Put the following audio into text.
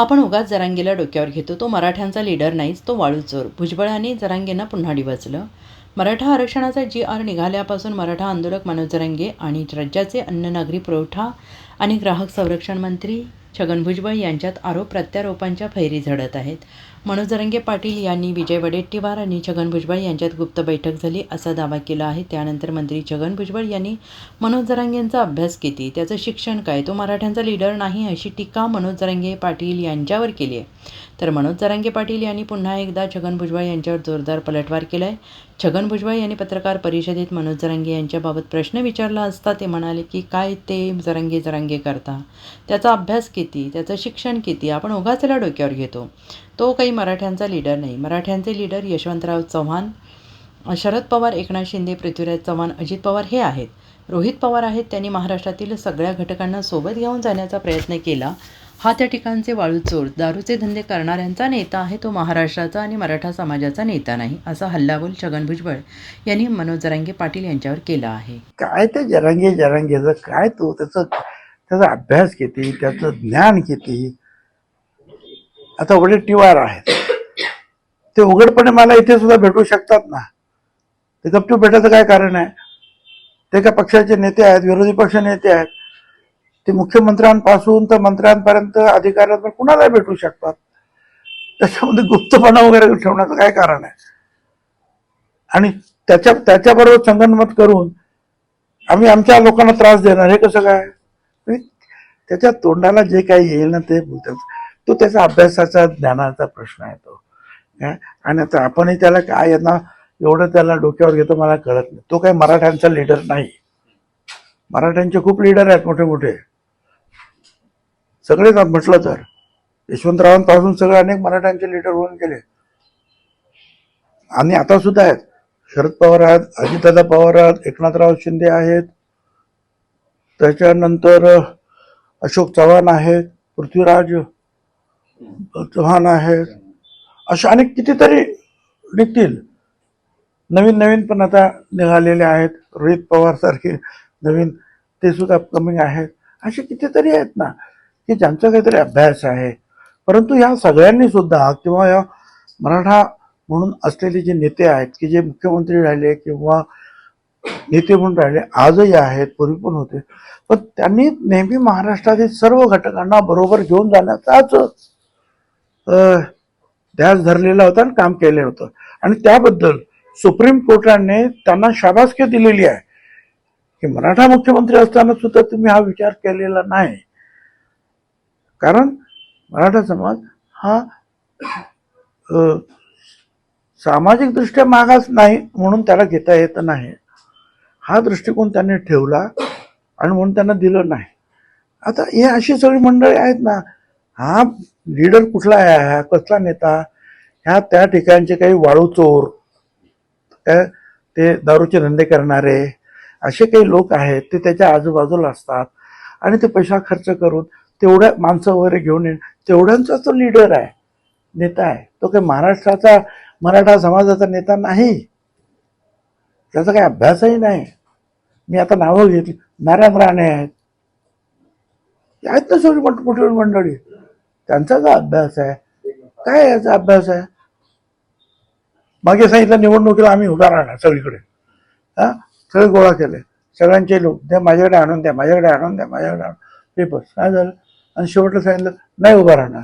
आपण उगाच जरांगीला डोक्यावर घेतो तो मराठ्यांचा लीडर नाहीच तो वाळूचोर भुजबळाने जरांगेंना पुन्हा डिवचलं. मराठा आरक्षणाचा जी आर निघाल्यापासून मराठा आंदोलक मनोज जरांगे आणि राज्याचे अन्न नागरी पुरवठा आणि ग्राहक संरक्षण मंत्री छगन भुजबळ यांच्यात आरोप प्रत्यारोपांच्या फैरी झडत आहेत. मनोज जरांगे पाटील यांनी विजय वडेट्टीवार आणि छगन भुजबळ यांच्यात गुप्त बैठक झाली असा दावा केला आहे. त्यानंतर मंत्री छगन भुजबळ यांनी मनोज जरांगेंचा अभ्यास किती? त्याचं शिक्षण काय? तो मराठ्यांचा लीडर नाही अशी टीका मनोज जरांगे पाटील यांच्यावर केली आहे. तर मनोज जरांगे पाटील यांनी पुन्हा एकदा छगन भुजबळ यांच्यावर जोरदार पलटवार केला आहे छगन भुजबळ यांनी पत्रकार परिषदेत मनोज जरांगे यांच्याबाबत प्रश्न विचारला असता ते म्हणाले की काय ते जरांगे जरांगे करता? त्याचा अभ्यास किती? त्याचं शिक्षण किती? आपण उगाच त्याला डोक्यावर घेतो. तो काही मराठ्यांचा लीडर नाही. मराठ्यांचे लीडर यशवंतराव चव्हाण शरद पवार एकनाथ शिंदे पृथ्वीराज चव्हाण अजित पवार हे आहेत. रोहित पवार आहेत. त्यांनी महाराष्ट्रातील सगळ्या घटकांना सोबत घेऊन जाण्याचा प्रयत्न केला. हा त्या ठिकाणचे वाळूचोर दारूचे धंदे करणाऱ्यांचा नेता आहे. तो महाराष्ट्राचा आणि मराठा समाजाचा नेता नाही असा हल्लाबोल छगन भुजबळ यांनी मनोज जरांगे पाटील यांच्यावर केला आहे. काय ते जरांगे जरांगेचं? काय तो त्याचा त्याचा अभ्यास किती त्याचं ज्ञान किती आता वडेट्टीवार आहेत. ते उघडपणे मला इथे सुद्धा भेटू शकतात ना? ते गपचूप भेटायचं काय कारण आहे? ते का पक्षाचे नेते आहेत विरोधी पक्ष नेते आहेत. ते मुख्यमंत्र्यांपासून तर मंत्र्यांपर्यंत अधिकाऱ्यांपर्यंत कुणाला भेटू शकतात? त्याच्यामध्ये गुप्तपणा वगैरे ठेवण्याचं काय कारण आहे? आणि त्याच्या त्याच्याबरोबर संगनमत करून आम्ही आमच्या लोकांना त्रास देणार. हे कसं काय? म्हणजे त्याच्या तोंडाला जे काही येईल ना ते बोलतात. तो त्याचा अभ्यासाचा ज्ञानाचा प्रश्न आहे तो. आणि आता आपणही त्याला काय यांना एवढं त्याला डोक्यावर घेतो मला कळत नाही. तो काही मराठ्यांचा लीडर नाही. मराठ्यांचे खूप लीडर आहेत मोठे मोठे सगळेच म्हटलं तर. यशवंतरावांपासून सगळे अनेक मराठ्यांचे लीडर होऊन गेले. आणि आता सुद्धा आहेत. शरद पवार आहेत अजितदादा पवार आहेत एकनाथराव शिंदे आहेत. त्याच्यानंतर अशोक चव्हाण आहेत पृथ्वीराज चव्हाण आहेत असे अनेक कितीतरी निघतील नवीन नवीन पण आता निघालेले आहेत. रोहित पवार सारखे नवीन ते सुद्धा अपकमिंग आहेत. असे कितीतरी आहेत ना की ज्यांचा काहीतरी अभ्यास आहे. परंतु या सगळ्यांनी सुद्धा किंवा या मराठा म्हणून असलेले जे नेते आहेत की जे मुख्यमंत्री राहिले किंवा नेते म्हणून राहिले आजही आहेत पूर्वी पण होते. पण त्यांनी नेहमी महाराष्ट्रातील सर्व घटकांना बरोबर घेऊन जाण्याचाच ध्यास धरलेला होता आणि काम केलं होतं. आणि त्याबद्दल सुप्रीम कोर्टाने त्यांना शाबासकी दिलेली आहे. की मराठा मुख्यमंत्री असताना सुद्धा तुम्ही हा विचार केलेला नाही. कारण मराठा समाज हा सामाजिकदृष्ट्या मागास नाही म्हणून त्याला घेता येत नाही. हा दृष्टिकोन त्यांनी ठेवला आणि म्हणून त्यांना दिलं नाही. आता हे अशी सगळी मंडळी आहेत ना हा लीडर कुठला आहे? हा कसला नेता? ह्या त्या ठिकाणचे काही वाळू चोर काय ते दारूचे धंदे करणारे असे काही लोक आहेत ते त्याच्या आजूबाजूला असतात. आणि ते पैसा खर्च करून तेवढ्या माणसं वगैरे घेऊन येण तेवढ्यांचा तो लीडर आहे नेता आहे. तो काही महाराष्ट्राचा मराठा समाजाचा नेता नाही. त्याचा काही अभ्यासही नाही. मी आता नावं घेतली नारायण राणे आहेत. आहेत ना सगळी मोठी मंडळी. त्यांचा जो अभ्यास आहे. काय याचा अभ्यास आहे? मागे सांगितलं निवडणुकीला आम्ही उभा राहणार सगळीकडे. हा? सगळे गोळा केले. सगळ्यांचे लोक द्या माझ्याकडे आणून द्या माझ्याकडे आणून द्या माझ्याकडे आणून पेपर्स काय झालं? आणि शेवटला सांगितलं नाही उभा राहणार.